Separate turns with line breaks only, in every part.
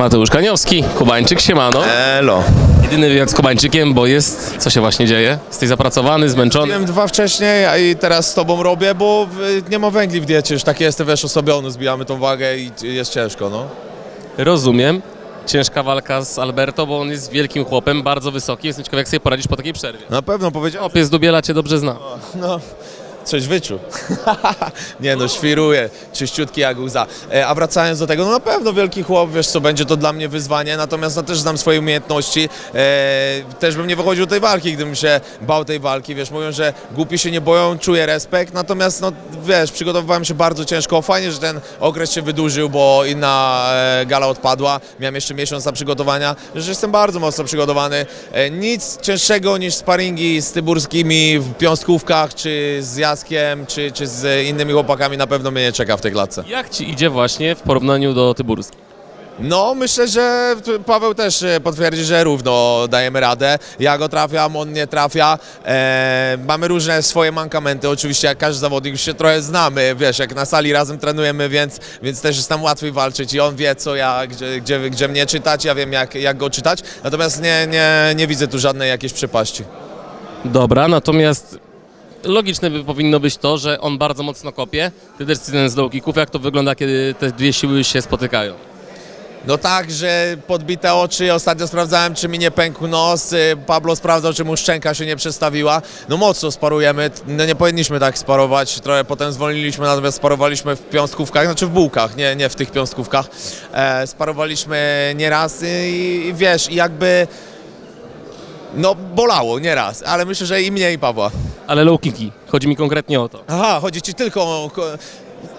Mateusz Kaniowski, Kubańczyk, siemano.
Elo.
Jedyny wywiad z Kubańczykiem, bo jest, co się właśnie dzieje? Jesteś zapracowany, zmęczony?
Byłem dwa wcześniej, a i teraz z tobą robię, bo y, nie ma węgli w diecie, już taki jestem, wiesz, osłabiony, zbijamy tą wagę i jest ciężko, no.
Rozumiem. Ciężka walka z Alberto, bo on jest wielkim chłopem, bardzo wysoki. Jestem ciekaw, jak sobie poradzisz po takiej przerwie.
Na pewno powiedziałem,
Chłopiec Dubiela cię dobrze zna.
no, coś wyczuł. nie no, świruje, czyściutki jak łza. E, A wracając do tego, no na pewno wielki chłop, wiesz co, będzie to dla mnie wyzwanie, natomiast no, też znam swoje umiejętności. E, też bym nie wychodził tej walki, gdybym się bał tej walki, wiesz, mówią, że głupi się nie boją, czuję respekt, natomiast no wiesz, przygotowywałem się bardzo ciężko. Fajnie, że ten okres się wydłużył, bo inna e, gala odpadła. Miałem jeszcze miesiąc na przygotowania, że jestem bardzo mocno przygotowany. E, nic cięższego niż sparingi z Tyburskimi w piąstkówkach, czy z Jaskiem, czy, czy z innymi chłopakami na pewno mnie nie czeka w tej klatce.
Jak ci idzie właśnie w porównaniu do Tyburski?
No, myślę, że Paweł też e, potwierdzi, że równo dajemy radę. Ja go trafiam, on nie trafia. E, mamy różne swoje mankamenty, oczywiście jak każdy zawodnik już się trochę znamy, wiesz, jak na sali razem trenujemy, więc, więc też jest nam łatwiej walczyć i on wie, co ja, gdzie, gdzie, gdzie mnie czytać, ja wiem, jak, jak go czytać. Natomiast nie, nie, nie widzę tu żadnej jakiejś przepaści.
Dobra, natomiast logiczne by powinno być to, że on bardzo mocno kopie. Ty też z low. Jak to wygląda, kiedy te dwie siły się spotykają?
No tak, że podbite oczy, ostatnio sprawdzałem, czy mi nie pękł nos, y, Pablo sprawdzał, czy mu szczęka się nie przestawiła. No mocno sparujemy, no nie powinniśmy tak sparować, trochę potem zwolniliśmy, natomiast sparowaliśmy w piąstkówkach, znaczy w bułkach, nie, nie w tych piąstkówkach. E, sparowaliśmy nieraz i, i wiesz, jakby... No bolało nieraz, ale myślę, że i mnie i Pawła.
Ale low kicki. Chodzi mi konkretnie o to.
Aha, chodzi ci tylko o... ko-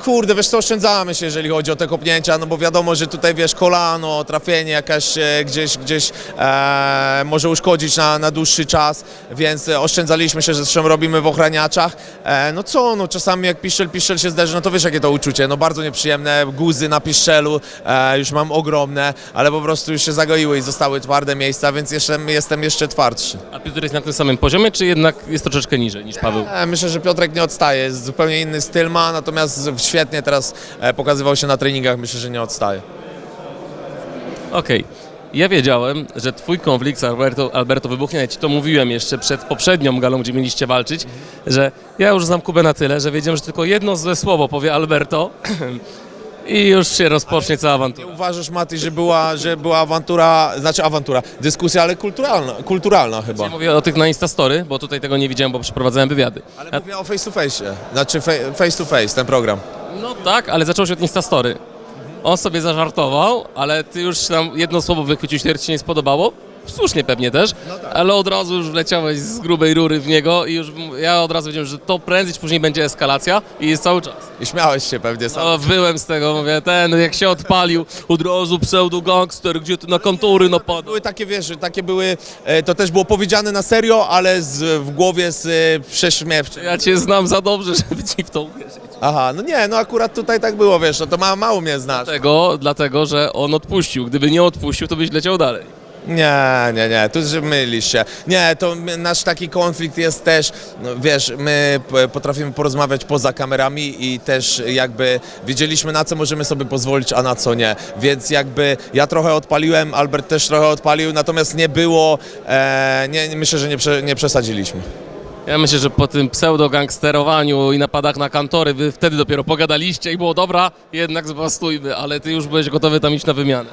Kurde, wiesz co, oszczędzamy się, jeżeli chodzi o te kopnięcia, no bo wiadomo, że tutaj, wiesz, kolano, trafienie jakaś e, gdzieś, gdzieś e, może uszkodzić na, na dłuższy czas, więc e, oszczędzaliśmy się, zresztą robimy w ochraniaczach. E, no co, no czasami jak piszczel, piszczel się zderzy, no to wiesz, jakie to uczucie, no bardzo nieprzyjemne, guzy na piszczelu, e, już mam ogromne, ale po prostu już się zagoiły i zostały twarde miejsca, więc jeszcze, jestem jeszcze twardszy.
A Piotr jest na tym samym poziomie, czy jednak jest troszeczkę niżej niż Paweł?
E, Myślę, że Piotrek nie odstaje, jest zupełnie inny styl ma, natomiast świetnie teraz e, pokazywał się na treningach, myślę, że nie odstaje.
Okej. Ja wiedziałem, że twój konflikt z Alberto, Alberto wybuchnie, ja ci to mówiłem jeszcze przed poprzednią galą, gdzie mieliście walczyć, że ja już znam Kubę na tyle, że wiedziałem, że tylko jedno złe słowo powie Alberto i już się rozpocznie cała awantura.
Uważasz, Mati, że była, że była awantura, znaczy awantura, dyskusja, ale kulturalna, kulturalna chyba.
Mówię o tych na Instastory, bo tutaj tego nie widziałem, bo przeprowadzałem wywiady.
Ale mówię o face to face, znaczy fe- face to face, ten program.
No tak, ale zaczął się od Instastory. On sobie zażartował, ale ty już tam jedno słowo wychwycił, które ci się nie spodobało. Słusznie pewnie też, ale od razu już wleciałeś z grubej rury w niego i już ja od razu wiedziałem, że to prędzej czy później będzie eskalacja i jest cały czas.
I śmiałeś się pewnie sam.
No, wyłem z tego, mówię, ten jak się odpalił, od razu pseudo-gangster, gdzie ty na kontury napadł.
Były takie, wiesz, takie były, e, to też było powiedziane na serio, ale z, w głowie z e, prześmiewczym.
Ja cię znam za dobrze, żeby ci w to uwierzyć.
Aha, no nie, no akurat tutaj tak było, wiesz, no to ma, mało mnie znasz.
Dlatego, dlatego, że on odpuścił. Gdyby nie odpuścił, to byś leciał dalej.
Nie, nie, nie, tu że mylisz się. Nie, to nasz taki konflikt jest też, no, wiesz, my potrafimy porozmawiać poza kamerami i też jakby wiedzieliśmy na co możemy sobie pozwolić, a na co nie. Więc jakby ja trochę odpaliłem, Albert też trochę odpalił, natomiast nie było, e, nie- myślę, że nie, prze, nie przesadziliśmy.
Ja myślę, że po tym pseudo-gangsterowaniu i napadach na kantory, wy wtedy dopiero pogadaliście i było dobra, jednak zbastujmy, ale ty już byłeś gotowy tam iść na wymianę.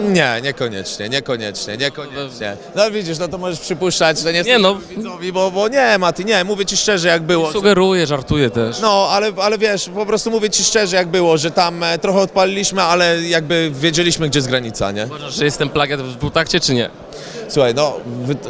Nie, niekoniecznie, niekoniecznie, niekoniecznie. No widzisz, no to możesz przypuszczać, że nie,
Nie, no.
widzowi, bo, bo nie, Mati, nie, mówię ci szczerze jak było.
Sugeruję, żartuję też.
No, ale, ale wiesz, po prostu mówię ci szczerze, jak było, że tam e, trochę odpaliliśmy, ale jakby wiedzieliśmy, gdzie jest granica, nie?
Uważasz, że jestem plagiat w dwutakcie, czy nie?
Słuchaj, no, wy- to,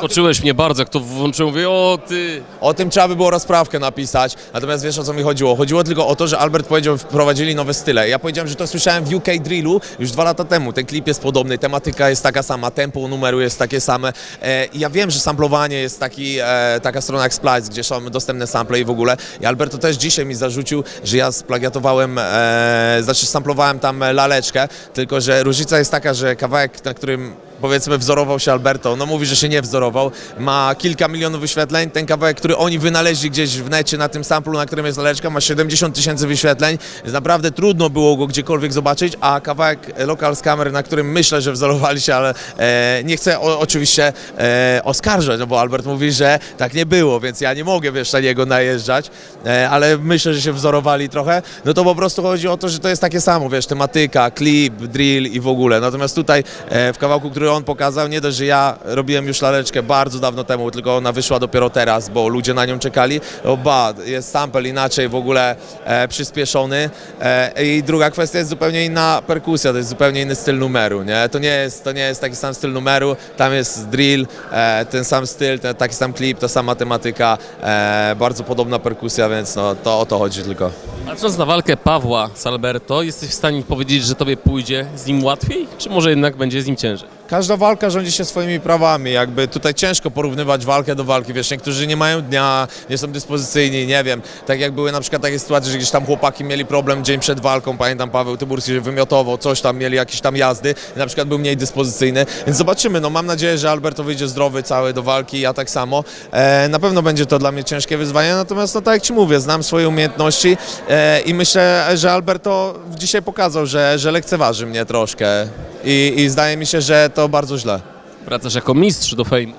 to trzeba,
mnie bardzo, jak to włączyłem, mówię, o ty.
o tym trzeba by było rozprawkę napisać, natomiast wiesz, o co mi chodziło? Chodziło tylko o to, że Albert powiedział, wprowadzili nowe style. Ja powiedziałem, że to słyszałem w UK Drillu już dwa lata temu. Ten klip jest podobny, tematyka jest taka sama, tempo numeru jest takie same. E, ja wiem, że samplowanie jest taki, e, taka strona jak Splice, gdzie są dostępne sample i w ogóle. I Alberto też dzisiaj mi zarzucił, że ja splagiatowałem, e, znaczy samplowałem tam laleczkę, tylko że różnica jest taka, że kawałek, na którym powiedzmy wzorował się Alberto. No mówi, że się nie wzorował. Ma kilka milionów wyświetleń. Ten kawałek, który oni wynaleźli gdzieś w necie na tym samplu, na którym jest laleczka, ma 70 tysięcy wyświetleń. Naprawdę trudno było go gdziekolwiek zobaczyć, a kawałek Local Scammer, na którym myślę, że wzorowali się, ale e, nie chcę o, oczywiście e, oskarżać, no bo Albert mówi, że tak nie było, więc ja nie mogę, wiesz, na niego najeżdżać, e, ale myślę, że się wzorowali trochę. No to po prostu chodzi o to, że to jest takie samo, wiesz, tematyka, klip, drill i w ogóle. Natomiast tutaj e, w kawałku, który on pokazał, nie dość, że ja robiłem już laleczkę bardzo dawno temu, tylko ona wyszła dopiero teraz, bo ludzie na nią czekali. O ba, jest sample inaczej w ogóle e, przyspieszony. E, I druga kwestia jest zupełnie inna perkusja, to jest zupełnie inny styl numeru, nie? To nie jest, to nie jest taki sam styl numeru, tam jest drill, e, ten sam styl, ten, taki sam klip, ta sama tematyka, e, bardzo podobna perkusja, więc no, to o to chodzi tylko.
Patrząc na walkę Pawła z Alberto, jesteś w stanie powiedzieć, że tobie pójdzie z nim łatwiej, czy może jednak będzie z nim ciężej?
Każda walka rządzi się swoimi prawami, jakby tutaj ciężko porównywać walkę do walki, wiesz, niektórzy nie mają dnia, nie są dyspozycyjni, nie wiem, tak jak były na przykład takie sytuacje, że gdzieś tam chłopaki mieli problem dzień przed walką, pamiętam Paweł Tyburski, że wymiotował, coś tam, mieli jakieś tam jazdy. Na przykład był mniej dyspozycyjny, więc zobaczymy, no mam nadzieję, że Alberto wyjdzie zdrowy cały do walki, ja tak samo, e, na pewno będzie to dla mnie ciężkie wyzwanie, natomiast no tak jak Ci mówię, znam swoje umiejętności e, i myślę, że Alberto dzisiaj pokazał, że, że lekceważy mnie troszkę i, i zdaje mi się, że to bardzo źle.
Wracasz jako mistrz do fejmu.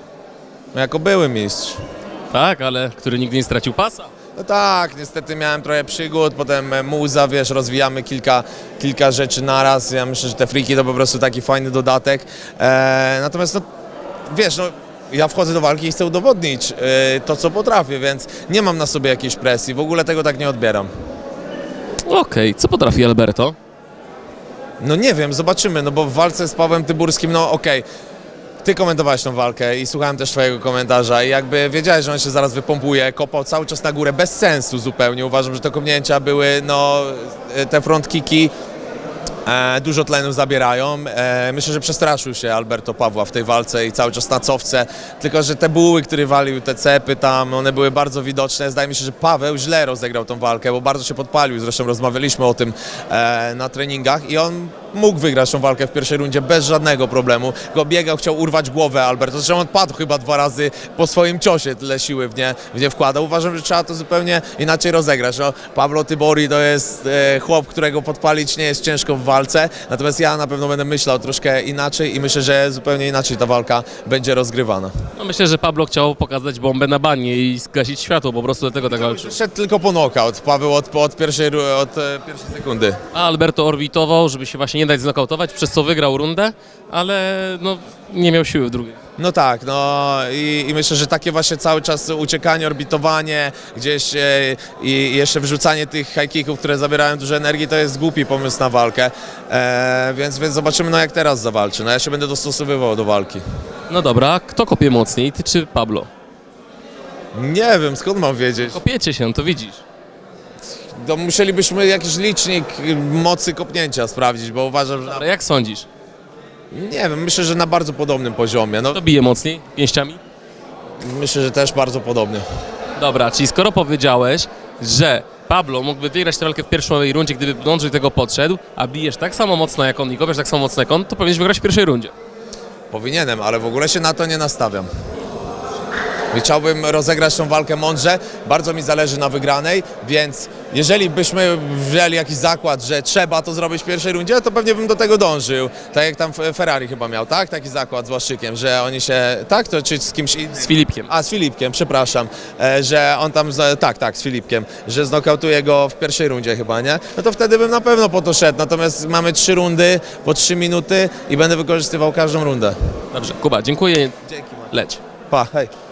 No, Jako były mistrz.
Tak, ale który nigdy nie stracił pasa.
No tak, niestety miałem trochę przygód, potem muza, wiesz, rozwijamy kilka, kilka rzeczy naraz. Ja myślę, że te friki to po prostu taki fajny dodatek. E, natomiast no, wiesz, no, ja wchodzę do walki i chcę udowodnić e, to, co potrafię, więc nie mam na sobie jakiejś presji. W ogóle tego tak nie odbieram.
Okej, co potrafi Alberto?
No nie wiem, zobaczymy, no bo w walce z Pawłem Tyburskim, no okej, ty komentowałeś tą walkę i słuchałem też twojego komentarza i jakby wiedziałeś, że on się zaraz wypompuje, kopał cały czas na górę, bez sensu zupełnie. Uważam, że te kopnięcia były, no, te front kicki e, dużo tlenu zabierają. E, myślę, że przestraszył się Alberto Pawła w tej walce i cały czas na cofce, tylko że te buły, które walił, te cepy tam, one były bardzo widoczne. Zdaje mi się, że Paweł źle rozegrał tą walkę, bo bardzo się podpalił, zresztą rozmawialiśmy o tym e, na treningach i on mógł wygrać tą walkę w pierwszej rundzie bez żadnego problemu. Go biegał, chciał urwać głowę Alberto, zresztą on padł chyba dwa razy po swoim ciosie, tyle siły w nie, w nie wkładał. Uważam, że trzeba to zupełnie inaczej rozegrać. No, Pablo Tybori to jest e, chłop, którego podpalić nie jest ciężko w walce, natomiast ja na pewno będę myślał troszkę inaczej i myślę, że zupełnie inaczej ta walka będzie rozgrywana.
No myślę, że Pablo chciał pokazać bombę na banie i zgasić światło, po prostu dlatego tak walczył.
Szedł tylko po knockout, Paweł od, od, pierwszej, od e, pierwszej sekundy.
A Alberto orbitował, żeby się właśnie nie dać znokautować, przez co wygrał rundę, ale no nie miał siły w drugiej.
No tak, no i, i myślę, że takie właśnie cały czas uciekanie, orbitowanie, gdzieś e, i jeszcze wrzucanie tych high kicków, które zabierają dużo energii, to jest głupi pomysł na walkę, e, więc, więc zobaczymy no jak teraz zawalczy, no ja się będę dostosowywał do walki.
No dobra, kto kopie mocniej, ty czy Pablo?
Nie wiem, skąd mam wiedzieć?
Kopiecie się, to widzisz.
To musielibyśmy jakiś licznik mocy kopnięcia sprawdzić, bo uważam, że...
Ale jak sądzisz,
Nie wiem, myślę, że na bardzo podobnym poziomie, no
kto bije mocniej pięściami?
myślę, że też bardzo podobnie.
Dobra, czyli skoro powiedziałeś, że Pablo mógłby wygrać tę walkę w pierwszej rundzie, gdyby Bądrzej tego podszedł, a bijesz tak samo mocno jak on i kopiesz tak samo mocno jak on, to powinieneś wygrać w pierwszej rundzie.
Powinienem, ale w ogóle się na to nie nastawiam. I Chciałbym rozegrać tą walkę mądrze, bardzo mi zależy na wygranej, więc jeżeli byśmy wzięli jakiś zakład, że trzeba to zrobić w pierwszej rundzie, to pewnie bym do tego dążył. Tak jak tam Ferrari chyba miał, tak? Taki zakład z Łaszczykiem, że oni się, tak? To czy z kimś innym?
Z Filipkiem.
A, z Filipkiem, przepraszam, e, że on tam, za- tak, tak, z Filipkiem, że znokautuje go w pierwszej rundzie chyba, nie? No to wtedy bym na pewno po to szedł, natomiast mamy trzy rundy po trzy minuty i będę wykorzystywał każdą rundę.
Dobrze, Kuba, dziękuję.
Dzięki,
Leć.
Pa, hej.